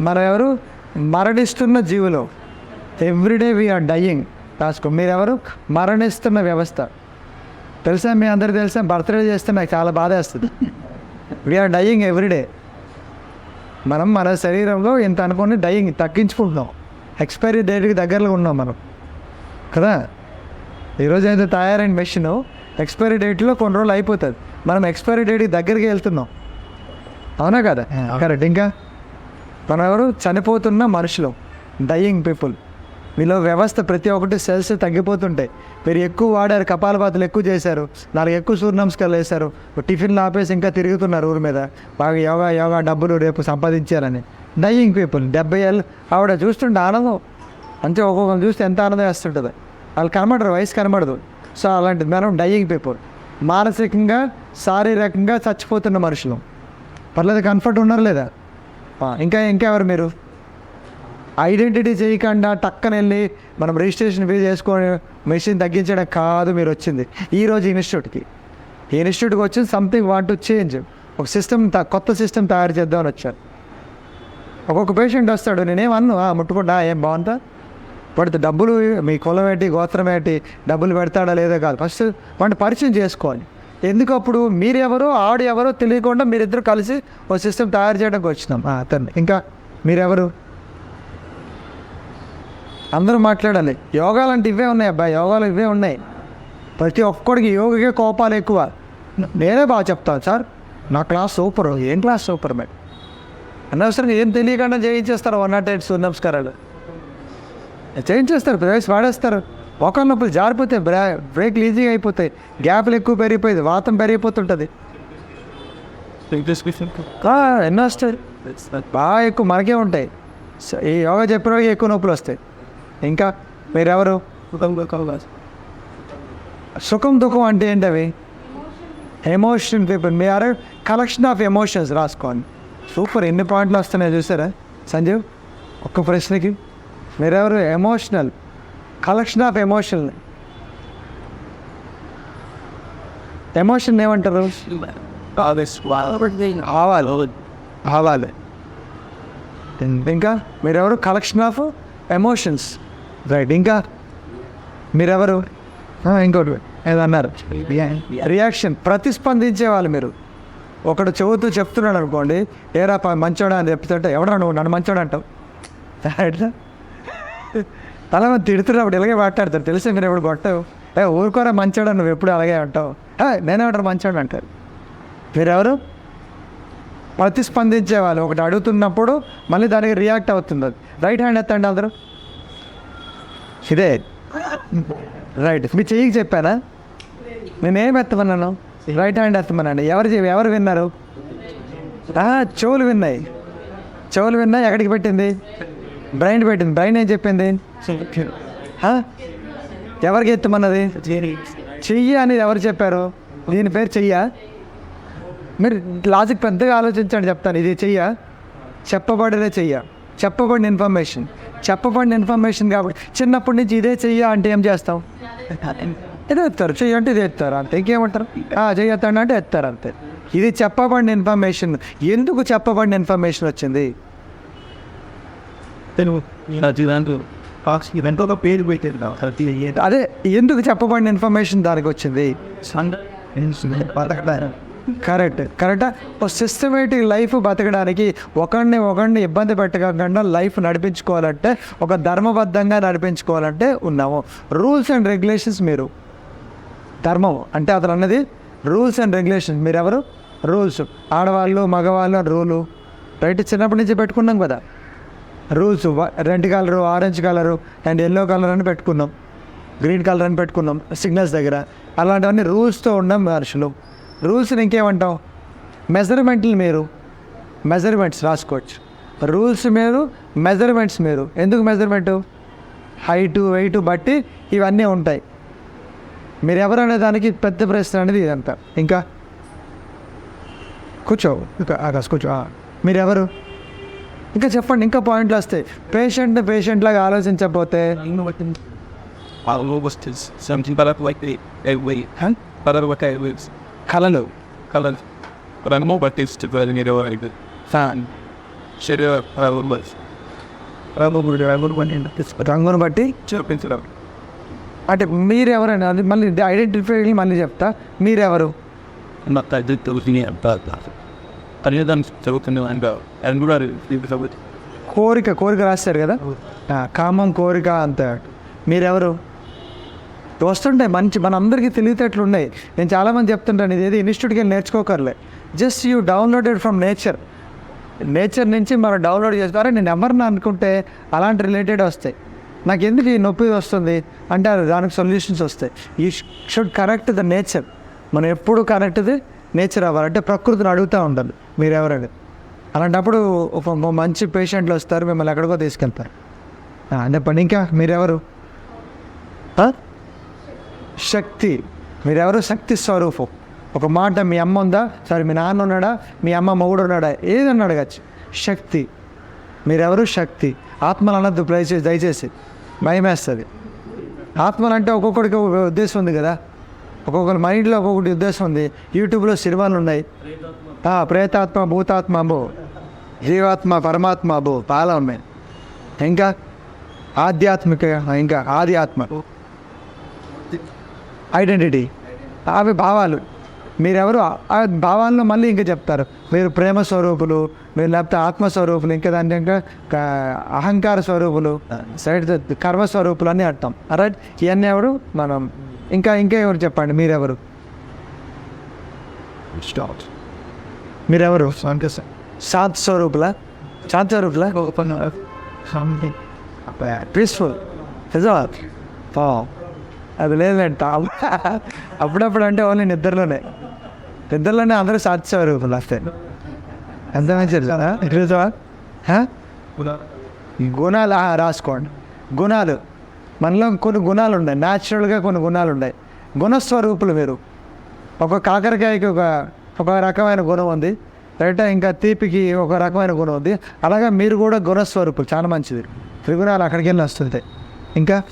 మనం ఎవరు? మరణిస్తున్న జీవులు. ఎవ్రీడే వీఆర్ డయింగ్ రాసుకో మీరెవరు? మరణిస్తున్న వ్యవస్థ. తెలుసా మీ అందరికి తెలుసా? బర్త్డే చేస్తే నాకు చాలా బాధ వేస్తుంది. వీఆర్ డయింగ్ ఎవ్రీడే మనం మన శరీరంలో ఇంత అనుకుని డయింగ్ తగ్గించుకుంటున్నాం. ఎక్స్పైరీ డేట్కి దగ్గరలో ఉన్నాం మనం. కదా? ఈరోజు అయితే తయారైన మెషిన్ ఎక్స్పైరీ డేట్లో కొన్ని రోజులు అయిపోతుంది. మనం ఎక్స్పైరీ డేట్కి దగ్గరికి వెళ్తున్నాం. అవునా కదా? కరెక్ట్ ఇంకా? మనం ఎవరు చనిపోతున్న మనుషులు. డయింగ్ పీపుల్ మీలో వ్యవస్థ ప్రతి ఒక్కటి సెల్స్ తగ్గిపోతుంటాయి. మీరు ఎక్కువ వాడారు కపాలపాతలు ఎక్కువ చేశారు నాలుగు ఎక్కువ సూర్య నమస్కారాలు వేశారు టిఫిన్లు ఆపేసి ఇంకా తిరుగుతున్నారు ఊరి మీద. బాగా యోగా యోగా డబ్బులు రేపు సంపాదించారని. డయింగ్ పీపుల్ డెబ్బై ఏళ్ళు. ఆవిడ చూస్తుంటే ఆనందం. అంతే ఒక్కొక్కరు చూస్తే ఎంత ఆనందం వేస్తుంటుంది. వాళ్ళు కనబడరు వయసు కనబడదు. సో అలాంటిది మనం డయింగ్ పీపుల్ మానసికంగా శారీరకంగా చచ్చిపోతున్న మనుషులు. పర్లేదు కంఫర్ట్ ఉన్నారు లేదా? ఇంకా ఇంకెవరు మీరు? ఐడెంటిటీ చేయకుండా టక్కన వెళ్ళి మనం రిజిస్ట్రేషన్ ఫీ చేసుకొని మెషిన్ తగ్గించడం కాదు మీరు వచ్చింది. ఈరోజు ఇన్స్టిట్యూట్కి. ఈ ఇన్స్టిట్యూట్కి వచ్చి సంథింగ్ వాంట్ టు చేంజ్ ఒక సిస్టమ్ కొత్త సిస్టమ్ తయారు చేద్దామని వచ్చాను. ఒక్కొక్క పేషెంట్ వస్తాడు నేనేమన్ను "ఆ, ముట్టుకుంటా. ఏం బాగుందా? పడితే డబ్బులు మీ కులం ఏంటి గోత్రం ఏంటి డబ్బులు పెడతాడా లేదో కాదు. ఫస్ట్ వాడిని పరిచయం చేసుకోవాలి. ఎందుకు అప్పుడు మీరెవరో ఆడు ఎవరో తెలియకుండా మీరిద్దరు కలిసి ఒక సిస్టమ్ తయారు చేయడానికి వచ్చినాం. అతన్ని. ఇంకా మీరెవరు? అందరూ మాట్లాడాలి. యోగాలు అంటే ఇవే ఉన్నాయి అబ్బాయి యోగాలు ఇవే ఉన్నాయి. ప్రతి ఒక్కడికి యోగకే కోపాలు ఎక్కువ. నేనే బాగా చెప్తాను సార్. నా క్లాస్ సూపర్. ఏం క్లాస్ సూపర్ మేడం అనవసరంగా ఏం తెలియకుండా చేయించేస్తారు వన్ నాట్ ఎయిట్ సూర్య నమస్కారాలు. చేయించేస్తారు ప్రవేశ వాడేస్తారు. ఒకరి నొప్పులు జారిపోతాయి బ్రా బ్రేక్లు ఈజీగా అయిపోతాయి. గ్యాప్లు ఎక్కువ పెరిగిపోయింది వాతం పెరిగిపోతుంటుంది. ఎన్నో వస్తాయి. బాగా ఎక్కువ మనకే ఉంటాయి. ఈ యోగా చెప్పిన వాళ్ళకి ఎక్కువ నొప్పులు వస్తాయి. ఇంకా మీరెవరు? సుఖం దుఃఖం అంటే ఏంటి అవి? ఎమోషన్ పీపుల్ మీ ఆర్ కలెక్షన్ ఆఫ్ ఎమోషన్స్ రాసుకోండి. సూపర్ ఎన్ని పాయింట్లు వస్తున్నాయి చూసారా? సంజీవ్ ఒక్క ప్రశ్నకి. మీరెవరు? Emotional collection of emotion emotion ఏమంటారు? భావాలు భావాలు ఇంకా మీరెవరు? కలెక్షన్ ఆఫ్ ఎమోషన్స్ రైట్ ఇంకా మీరెవరు? ఇంకోటి ఏదో అన్నారు రియాక్షన్ ప్రతిస్పందించే వాళ్ళు మీరు. ఒకడు చెబుతూ చెప్తున్నాడు అనుకోండి ఏరా మంచోడా అని చెప్తుంటే ఎవడా నువ్వు? నన్ను మంచోడు అంటావు తల అలా అప్పుడు ఇలాగే మాట్లాడతారు. తెలుసు మీరు ఎప్పుడు కొట్టావు ఏ ఊరుకోరా మంచాడు నువ్వు ఎప్పుడు అలాగే అంటావు? నేనే ఉంటాను మంచోడు అంటారు. మీరెవరు? ప్రతిస్పందించే వాళ్ళు ఒకటి అడుగుతున్నప్పుడు మళ్ళీ దానికి రియాక్ట్ అవుతుంది అది. రైట్ హ్యాండ్ ఎత్తండి అందరూ. ఇదే. రైట్ మీ చెయ్యికి చెప్పానా? నేనేం ఎత్తమన్నాను? రైట్ హ్యాండ్ ఎత్తమన్నాను ఎవరు ఎవరు విన్నారు? చెవులు విన్నాయి. చెవులు విన్నాయి. ఎక్కడికి పెట్టింది? బ్రైన్ పెట్టింది. బ్రైన్ ఏం చెప్పింది? ఎవరికి ఎత్తమన్నది? చెయ్యి. అనేది ఎవరు చెప్పారు? దీని పేరు చెయ్యా? మీరు లాజిక్ పెద్దగా ఆలోచించండి చెప్తాను. ఇది చెయ్య? చెప్పబడిన చెయ్య. చెప్పబడిన ఇన్ఫర్మేషన్ చెప్పబడిన ఇన్ఫర్మేషన్ కాబట్టి చిన్నప్పటి నుంచి ఇదే చెయ్య అంటే ఏం చేస్తాం? ఇదే ఎత్తారు. చెయ్యి అంటే ఇది ఎత్తారు. అంతే. ఇంకేమంటారు? "ఆ, చెయ్యి ఎత్తాడు అంటే ఎత్తారు అంతే. ఇది చెప్పబడిన ఇన్ఫర్మేషన్ ఎందుకు చెప్పబడిన ఇన్ఫర్మేషన్ వచ్చింది? ఎంతో పేరు పెట్టారు అదే ఎందుకు చెప్పబడిన ఇన్ఫర్మేషన్ దానికి వచ్చింది? కరెక్ట్ కరెక్టా ఒక సిస్టమేటిక్ లైఫ్ బతకడానికి ఒకరిని ఒకరిని ఇబ్బంది పెట్టకుండా లైఫ్ నడిపించుకోవాలంటే ఒక ధర్మబద్ధంగా నడిపించుకోవాలంటే ఉన్నాము. రూల్స్ అండ్ రెగ్యులేషన్స్ మీరు. ధర్మం అంటే అతను అన్నది రూల్స్ అండ్ రెగ్యులేషన్స్ మీరు ఎవరు రూల్స్ ఆడవాళ్ళు మగవాళ్ళు రూలు. రైట్ చిన్నప్పటి నుంచి పెట్టుకున్నాం కదా. Rules red colour orange colour and yellow colour అని పెట్టుకున్నాం. గ్రీన్ కలర్ అని పెట్టుకున్నాం సిగ్నల్స్ దగ్గర. అలాంటివన్నీ రూల్స్తో ఉన్నాం మనుషులు. రూల్స్ని ఇంకేమంటాం మెజర్మెంట్లు మీరు. మెజర్మెంట్స్ రాసుకోవచ్చు. రూల్స్ మీరు మెజర్మెంట్స్ మీరు. ఎందుకు మెజర్మెంటు? హైటు వెయిట్ బట్టి ఇవన్నీ ఉంటాయి. మీరు ఎవరు అనే దానికి పెద్ద ప్రశ్న అనేది ఇదంతా. ఇంకా? కూర్చో ఇంకా ఆకాశ్ కూర్చో. మీరు ఎవరు ఇంకా చెప్పండి ఇంకా పాయింట్లు వస్తాయి. పేషెంట్ పేషెంట్ లాగా ఆలోచించకపోతే? కళలు. ప్రారంభం రంగును బట్టి? చూపించడం అంటే మీరు ఎవరైనా అది మళ్ళీ ఐడెంటిఫై మళ్ళీ చెప్తా. మీరెవరు? నా తల్లి కన్యాదానం చదువుతుంది అండ్ కూడా చూపించవచ్చు కోరిక కోరిక రాస్తారు కదా? కామం కోరిక అంత. మీరెవరు? వస్తుంటాయి మంచి మన అందరికీ తెలివితేటలు ఉన్నాయి. నేను చాలామంది చెప్తుంటాను ఇది ఏది ఇన్స్టిట్యూట్కి వెళ్ళి నేర్చుకోకర్లే. Just you downloaded from nature. Nature నుంచి మనం డౌన్లోడ్ చేసుకోవాలి నేను ఎవరిని అనుకుంటే అలాంటి రిలేటెడ్ వస్తాయి. నాకు ఎందుకు ఈ నొప్పి వస్తుంది? అంటే దానికి సొల్యూషన్స్ వస్తాయి. ఈ షుడ్ కరెక్ట్ ద నేచర్. మనం ఎప్పుడు కరెక్ట్ది? నేచర్ అవ్వాలంటే ప్రకృతిని అడుగుతూ ఉండాలి. మీరు ఎవరని అలాంటప్పుడు ఒక మంచి పేషెంట్లు వస్తారు మిమ్మల్ని ఎక్కడికో తీసుకెళ్తారు. ఆ, చెప్పండి ఇంకా మీరెవరు? శక్తి. మీరెవరు? శక్తి స్వరూపం. ఒక మాట మీ అమ్మ ఉందా? సారీ మీ నాన్న ఉన్నాడా? మీ అమ్మ మొగుడు ఉన్నాడా? ఏదన్నా అడగచ్చు. శక్తి. మీరెవరు? శక్తి. ఆత్మలు అన్నది దయచేసి దయచేసి. భయమేస్తుంది. ఆత్మలు అంటే ఒక్కొక్కడికి ఒక ఉద్దేశం ఉంది కదా. ఒక్కొక్కరి మైండ్లో ఒక్కొక్కటి ఉద్దేశం ఉంది. యూట్యూబ్లో సినిమాలు ఉన్నాయి. ప్రేతాత్మ భూతాత్మ అబ్బో జీవాత్మ పరమాత్మ అబ్బో చాలా ఉన్నాయి. ఇంకా ఆధ్యాత్మిక ఇంకా ఆధ్యాత్మ ఐడెంటిటీ. అవి భావాలు. మీరెవరు? ఆ- భావాలను మళ్ళీ ఇంకా చెప్తారు. మీరు ప్రేమ స్వరూపులు మీరు లేకపోతే ఆత్మ స్వరూపులు ఇంకా దాని ఇంకా అహంకార స్వరూపులు సైడ్ కర్మ స్వరూపులు అని అంటాం రైట్? ఇవన్నీ ఎవరు? మనం ఇంకా ఇంకా ఎవరు చెప్పండి? మీరెవరు? స్టార్ట్. మీరెవరు? శాంత స్వరూపుల? శాంత స్వరూపుల? పీస్ఫుల్ నిజమా పా అది లేదంట అప్పుడప్పుడు అంటే ఓన్లీ నిద్రలోనే. నిద్రలోనే అందరూ సాధ్యవారు వస్తే ఎంత మంచిది హ? గుణాలు. రాసుకోండి. గుణాలు. మనలో కొన్ని గుణాలు ఉన్నాయి న్యాచురల్గా కొన్ని గుణాలు ఉన్నాయి గుణస్వరూపులు మీరు ఒక కాకరకాయకి ఒక ఒక రకమైన గుణం ఉంది. రైట్ ఇంకా తీపికి ఒక రకమైన గుణం ఉంది. అలాగే మీరు కూడా గుణస్వరూపులు. చాలా మంచిది. త్రిగుణాలు అక్కడికి వెళ్ళి వస్తుంటాయి. ఇంకా?